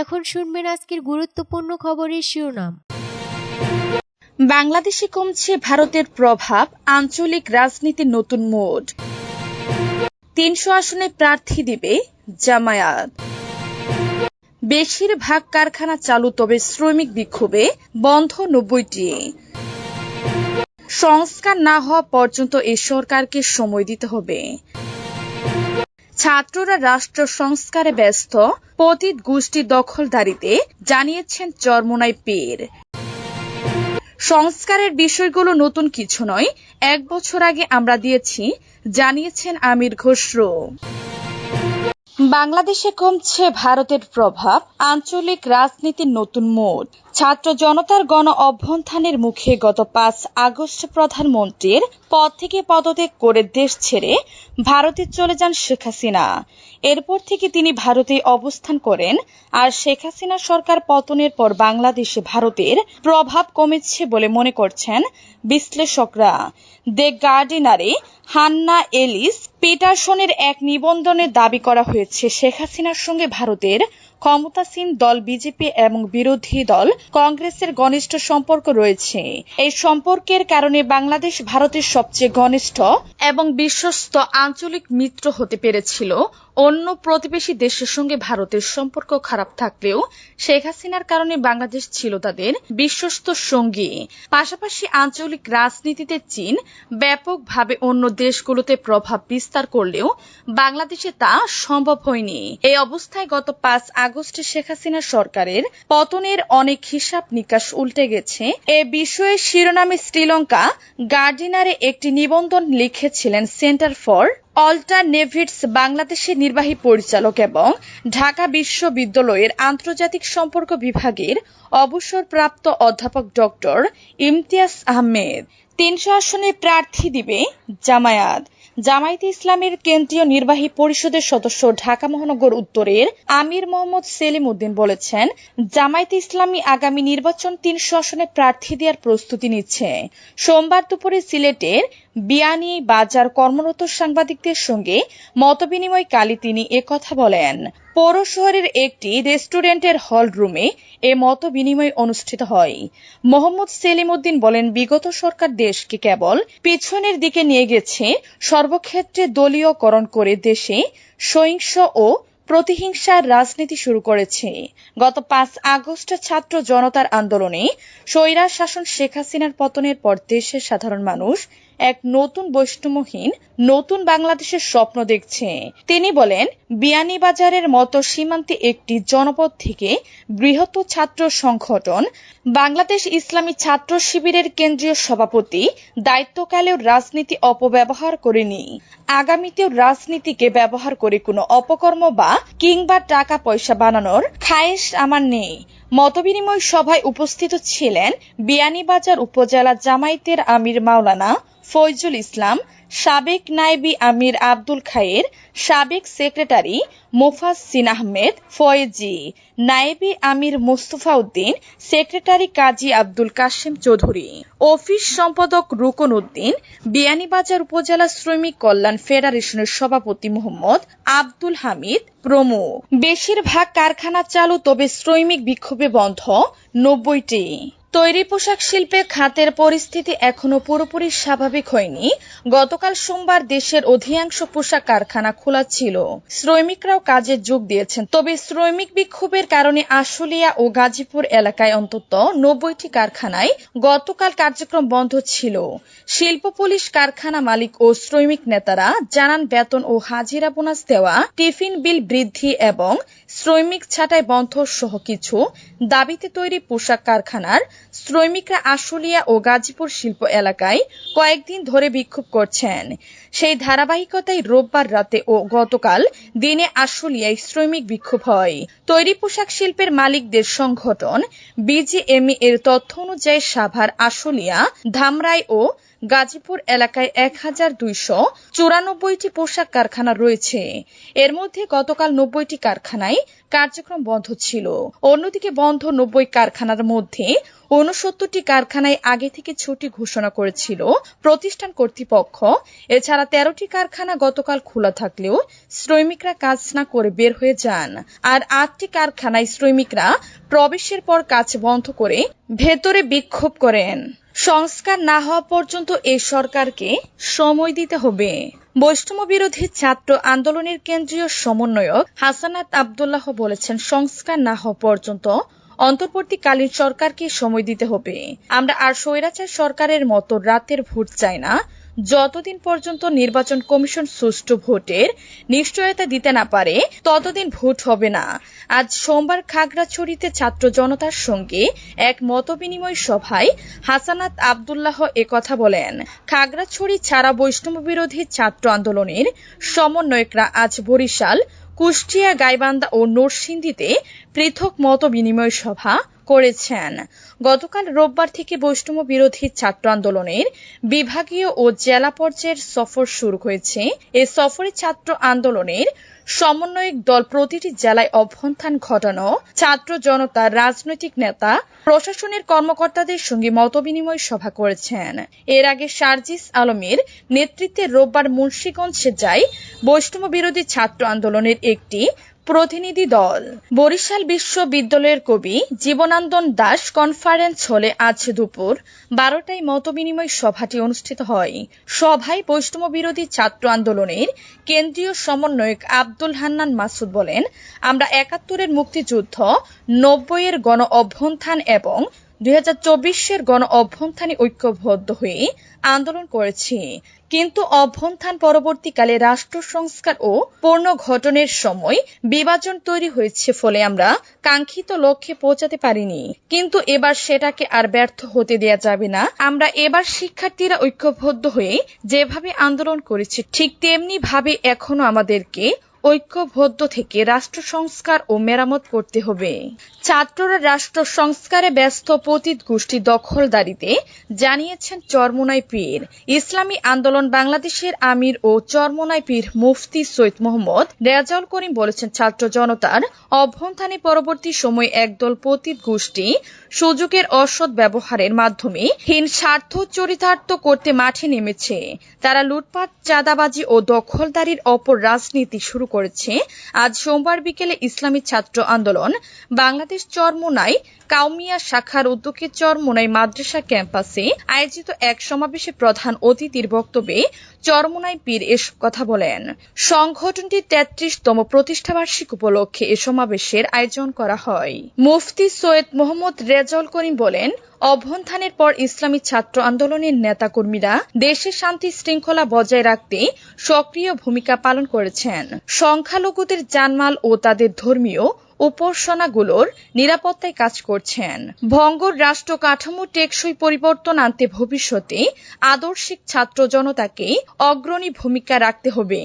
এখন শুনবেন আজকের গুরুত্বপূর্ণ খবরের শিরোনাম। বাংলাদেশে কমছে ভারতের প্রভাব, আঞ্চলিক রাজনীতির নতুন মোড। তিনশো আসনে প্রার্থী দিবে জামায়াত। বেশিরভাগ কারখানা চালু, তবে শ্রমিক বিক্ষোভে বন্ধ নব্বইটি। সংস্কার না হওয়া পর্যন্ত এ সরকারকে সময় দিতে হবে। ছাত্ররা রাষ্ট্র সংস্কারে ব্যস্ত, পতিত গোষ্ঠী দখলদারিতে, জানিয়েছেন চরমোনাই পীর। সংস্কারের বিষয়গুলো নতুন কিছু নয়, এক বছর আগে আমরা দিয়েছি, জানিয়েছেন আমির খসরু। বাংলাদেশে কমছে ভারতের প্রভাব, আঞ্চলিক রাজনীতির নতুন মোড। ছাত্র জনতার গণ অভ্যন্থানের মুখে গত পাঁচ আগস্ট প্রধানমন্ত্রীর পদ থেকে পদত্যাগ করে দেশ ছেড়ে ভারতে চলে যান শেখ হাসিনা। এরপর থেকে তিনি ভারতে অবস্থান করেন আর শেখ হাসিনা সরকার পতনের পর বাংলাদেশে ভারতের প্রভাব কমেছে বলে মনে করছেন বিশ্লেষকরা। দ্য গার্ডিনারে হান্না এলিস পিটারসনের এক নিবন্ধনে দাবি করা হয়েছে। শেখ হাসিনার সঙ্গে ভারতের ক্ষমতাসীন দল বিজেপি এবং বিরোধী দল কংগ্রেসের ঘনিষ্ঠ সম্পর্ক রয়েছে। এই সম্পর্কের কারণে বাংলাদেশ ভারতের সবচেয়ে ঘনিষ্ঠ এবং বিশ্বস্ত আঞ্চলিক মিত্র হতে পেরেছিল। অন্য প্রতিবেশী দেশের সঙ্গে ভারতের সম্পর্ক খারাপ থাকলেও শেখ হাসিনার কারণে বাংলাদেশ ছিল তাদের বিশ্বস্ত সঙ্গী। পাশাপাশি আঞ্চলিক রাজনীতিতে চীন ব্যাপকভাবে অন্য দেশগুলোতে প্রভাব বিস্তার করলেও বাংলাদেশে তা সম্ভব হয়নি। এই অবস্থায় গত পাঁচ আগস্টে শেখ হাসিনা সরকারের পতনের অনেক হিসাব নিকাশ উল্টে গেছে। এ বিষয়ে শিরোনামে শ্রীলঙ্কা গার্ডিনারে একটি নিবন্ধন লিখেছিলেন সেন্টার ফর অল্টারনেভিটস বাংলাদেশের নির্বাহী পরিচালক এবং ঢাকা বিশ্ববিদ্যালয়ের আন্তর্জাতিক সম্পর্ক বিভাগের অবসরপ্রাপ্ত অধ্যাপক ডক্টর ইমতিয়াজ আহমেদ। তিনশো আসনে প্রার্থী দিবে জামায়াত। জামায়াতে ইসলামের কেন্দ্রীয় নির্বাহী পরিষদের সদস্য ঢাকা মহানগর উত্তরের আমির মোহাম্মদ সেলিম উদ্দিন বলেছেন, জামায়াতে ইসলামী আগামী নির্বাচন তিন শাসনে প্রার্থী দেওয়ার প্রস্তুতি নিচ্ছে। সোমবার দুপুরে সিলেটের বিয়ানী বাজার কর্মরত সাংবাদিকদের সঙ্গে মতবিনিময়কালে তিনি একথা বলেন। পৌর শহরের একটি রেস্টুরেন্টের হল রুমে এ মত বিনিময় অনুষ্ঠিত হয়। মোহাম্মদ সেলিম উদ্দিন বলেন, বিগত সরকার দেশকে কেবল পিছনের দিকে নিয়ে গেছে, সর্বক্ষেত্রে দলীয়করণ করে দেশে সহিংস ও প্রতিহিংসার রাজনীতি শুরু করেছে। গত পাঁচ আগস্ট ছাত্র জনতার আন্দোলনে স্বৈরা শাসন শেখ হাসিনার পতনের পর দেশের সাধারণ মানুষ এক নতুন বৈষম্যহীন নতুন বাংলাদেশের স্বপ্ন দেখছে। তিনি বলেন, বিয়ানীবাজারের মতো সীমান্তে একটি জনপদ থেকে বৃহৎ ছাত্র সংগঠন, বাংলাদেশ ইসলামী ছাত্র শিবিরের কেন্দ্রীয় সভাপতি, দায়িত্বকালেও রাজনীতি অপব্যবহার করেনি। আগামীতেও রাজনীতিকে ব্যবহার করে কোনো অপকর্ম বা কিংবা টাকা পয়সা বানানোর খায়েশ আমার নেই। মতবিনিময় সভায় উপস্থিত ছিলেন বিয়ানীবাজার উপজেলা জামায়াতের আমির মাওলানা ফয়জুল ইসলাম, সাবেক নায়েবি আমির আব্দুল খায়ের, সাবেক সেক্রেটারি মোফাজ্জিন আহমেদ ফয়েজি, নায়েবি আমির মোস্তফা উদ্দিন, সেক্রেটারি কাজী আব্দুল কাশেম চৌধুরী। অফিস সম্পাদক রুকন উদ্দিন, বিয়ানীবাজার উপজেলা শ্রমিক কল্যাণ ফেডারেশনের সভাপতি মোহাম্মদ আব্দুল হামিদ প্রমুখ। বেশিরভাগ কারখানা চালু, তবে শ্রমিক বিক্ষোভে বন্ধ নব্বইটি। তৈরি পোশাক শিল্পে খাতের পরিস্থিতি এখনও পুরোপুরি স্বাভাবিক হয়নি। গতকাল সোমবার দেশের অধিকাংশ পোশাক কারখানা খোলা ছিল। শ্রমিকরাও কাজে যোগ দিয়েছেন। তবে শ্রমিক বিক্ষোভের কারণে আশুলিয়া ও গাজীপুর এলাকায় অন্তত নব্বইটি কারখানায় গতকাল কার্যক্রম বন্ধ ছিল। শিল্প পুলিশ কারখানা মালিক ও শ্রমিক নেতারা জানান, বেতন ও হাজিরা বোনাস দেওয়া, টিফিন বিল বৃদ্ধি এবং শ্রমিক ছাঁটাই বন্ধ সহ কিছু দাবিতে তৈরি পোশাক কারখানার শ্রমিকরা আশুলিয়া ও গাজীপুর শিল্প এলাকায় কয়েকদিন ধরে বিক্ষোভ করছেন। সেই ধারাবাহিকতায় রোববার রাতে ও গতকাল দিনে আশুলিয়ায় শ্রমিক বিক্ষোভ হয়। তৈরি পোশাক শিল্পের মালিকদের সংগঠন বিজিএমই এর তথ্য অনুযায়ী সাভার, আশুলিয়া, ধামরাই ও গাজীপুর এলাকায় এক হাজার দুইশো চুরানব্বইটি পোশাক কারখানা রয়েছে। এর মধ্যে গতকাল নব্বইটি কারখানায় কার্যক্রম বন্ধ ছিল। অন্যদিকে বন্ধ নব্বই কারখানার মধ্যে ঊনসত্তরটি কারখানায় আগে থেকে ছুটি ঘোষণা করেছিল প্রতিষ্ঠান কর্তৃপক্ষ। এছাড়া তেরোটি কারখানা গতকাল খোলা থাকলেও শ্রমিকরা কাজ না করে বের হয়ে যান। আর আটটি কারখানায় শ্রমিকরা প্রবেশের পর কাজ বন্ধ করে ভেতরে বিক্ষোভ করেন। সংস্কার না হওয়া পর্যন্ত এ সরকারকে সময় দিতে হবে। বৈষম্য বিরোধী ছাত্র আন্দোলনের কেন্দ্রীয় সমন্বয়ক হাসানাত আবদুল্লাহ বলেছেন, সংস্কার না হওয়া পর্যন্ত অন্তর্বর্তীকালীন সরকারকে সময় দিতে হবে। আমরা আর স্বৈরাচার সরকারের মতো রাতের ভোট চাই না। যতদিন পর্যন্ত নির্বাচন কমিশন সুষ্ঠু ভোটের নিশ্চয়তা দিতে না পারে, ততদিন ভোট হবে না। আজ সোমবার খাগড়াছড়িতে ছাত্র জনতার সঙ্গে এক মতবিনিময় সভায় হাসানাত আবদুল্লাহ একথা বলেন। খাগড়াছড়ি ছাড়া বৈষ্ণব বিরোধী ছাত্র আন্দোলনের সমন্বয়করা আজ বরিশাল, কুষ্টিয়া, গাইবান্ধা ও নরসিংদীতে পৃথক মত বিনিময় সভা করেছেন। গতকাল রোববার থেকে বৈষ্ণব বিরোধী ছাত্র আন্দোলনের বিভাগীয় ও জেলা পর্যায়ের সফর শুরু হয়েছে। এ সফরে ছাত্র আন্দোলনের সমন্বয়ক দল প্রতিটি জেলায় অভ্যন্থান ঘটানো, ছাত্র জনতা, রাজনৈতিক নেতা, প্রশাসনের কর্মকর্তাদের সঙ্গে মতবিনিময় সভা করেছেন। এর আগে সার্জিস আলমের নেতৃত্বে রোববার মুন্সীগঞ্জে যায় বৈষ্ণব বিরোধী ছাত্র আন্দোলনের একটি প্রতিনিধি দল। বরিশাল বিশ্ববিদ্যালয়ের কবি জীবনান্দন দাস কনফারেন্স হলে আজ দুপুর বারোটায় মতবিনিময় সভাটি অনুষ্ঠিত হয়। সভায় বৈষ্ণব বিরোধী ছাত্র আন্দোলনের কেন্দ্রীয় সমন্বয়ক আব্দুল হান্নান মাসুদ বলেন, আমরা একাত্তরের মুক্তিযুদ্ধ, নব্বইয়ের গণ অভ্যন্থান এবং দুই হাজার চব্বিশের গণ অভ্যন্থানে ঐক্যবদ্ধ হয়ে আন্দোলন করেছি। কিন্তু অভ্যন্থান পরবর্তীকালে রাষ্ট্র সংস্কার ও পুনর্গঠনের সময় বিভাজন তৈরি হয়েছে ফলে আমরা কাঙ্ক্ষিত লক্ষ্যে পৌঁছাতে পারিনি। কিন্তু এবার সেটাকে আর ব্যর্থ হতে দেয়া যাবে না। আমরা এবার শিক্ষার্থীরা ঐক্যবদ্ধ হয়ে যেভাবে আন্দোলন করেছি, ঠিক তেমনি ভাবে এখনও আমাদেরকে ঐক্যবদ্ধ থেকে রাষ্ট্র সংস্কার ও মেরামত করতে হবে। ছাত্ররা রাষ্ট্র সংস্কারে ব্যস্ত পতিত গোষ্ঠী দখলদারিতে জানিয়েছেন চরমোনাই পীর। ইসলামী আন্দোলন বাংলাদেশের আমির ও চরমোনাই পীর মুফতি সৈয়দ মোহাম্মদ রেজাউল করিম বলেছেন, ছাত্র জনতার অভ্যন্থানে পরবর্তী সময়ে একদল পতিত গোষ্ঠী সুযোগের অসৎ ব্যবহারের মাধ্যমে হীন স্বার্থ চরিতার্থ করতে মাঠে নেমেছে। তারা লুটপাট, চাঁদাবাজি ও দখলদারির অপর রাজনীতি শুরু করেছে। আজ সোমবার বিকেলে ইসলামী ছাত্র আন্দোলন, বাংলাদেশ চরমোনাই, কাউমিয়া শাখার উদ্যোগে চরমোনাই মাদ্রাসা ক্যাম্পাসে আয়োজিত এক সমাবেশে প্রধান অতিথির বক্তব্যে চরমোনাই পীর এসব কথা বলেন। সংগঠনটির তেত্রিশতম প্রতিষ্ঠাবার্ষিক উপলক্ষে এ সমাবেশের আয়োজন করা হয়। মুফতি সৈয়দ মোহাম্মদ রেজাউল করিম বলেন অভ্যন্থানের পর ইসলামী ছাত্র আন্দোলনের নেতাকর্মীরা দেশে শান্তি শৃঙ্খলা বজায় রাখতে সক্রিয় ভূমিকা পালন করেছেন। সংখ্যালঘুদের জানমাল ও তাদের ধর্মীয় উপাসনাগুলোর নিরাপত্তায় কাজ করছেন। ভঙ্গর রাষ্ট্র কাঠামো টেকসই পরিবর্তন আনতে ভবিষ্যতে আদর্শিক ছাত্র জনতাকে অগ্রণী ভূমিকা রাখতে হবে।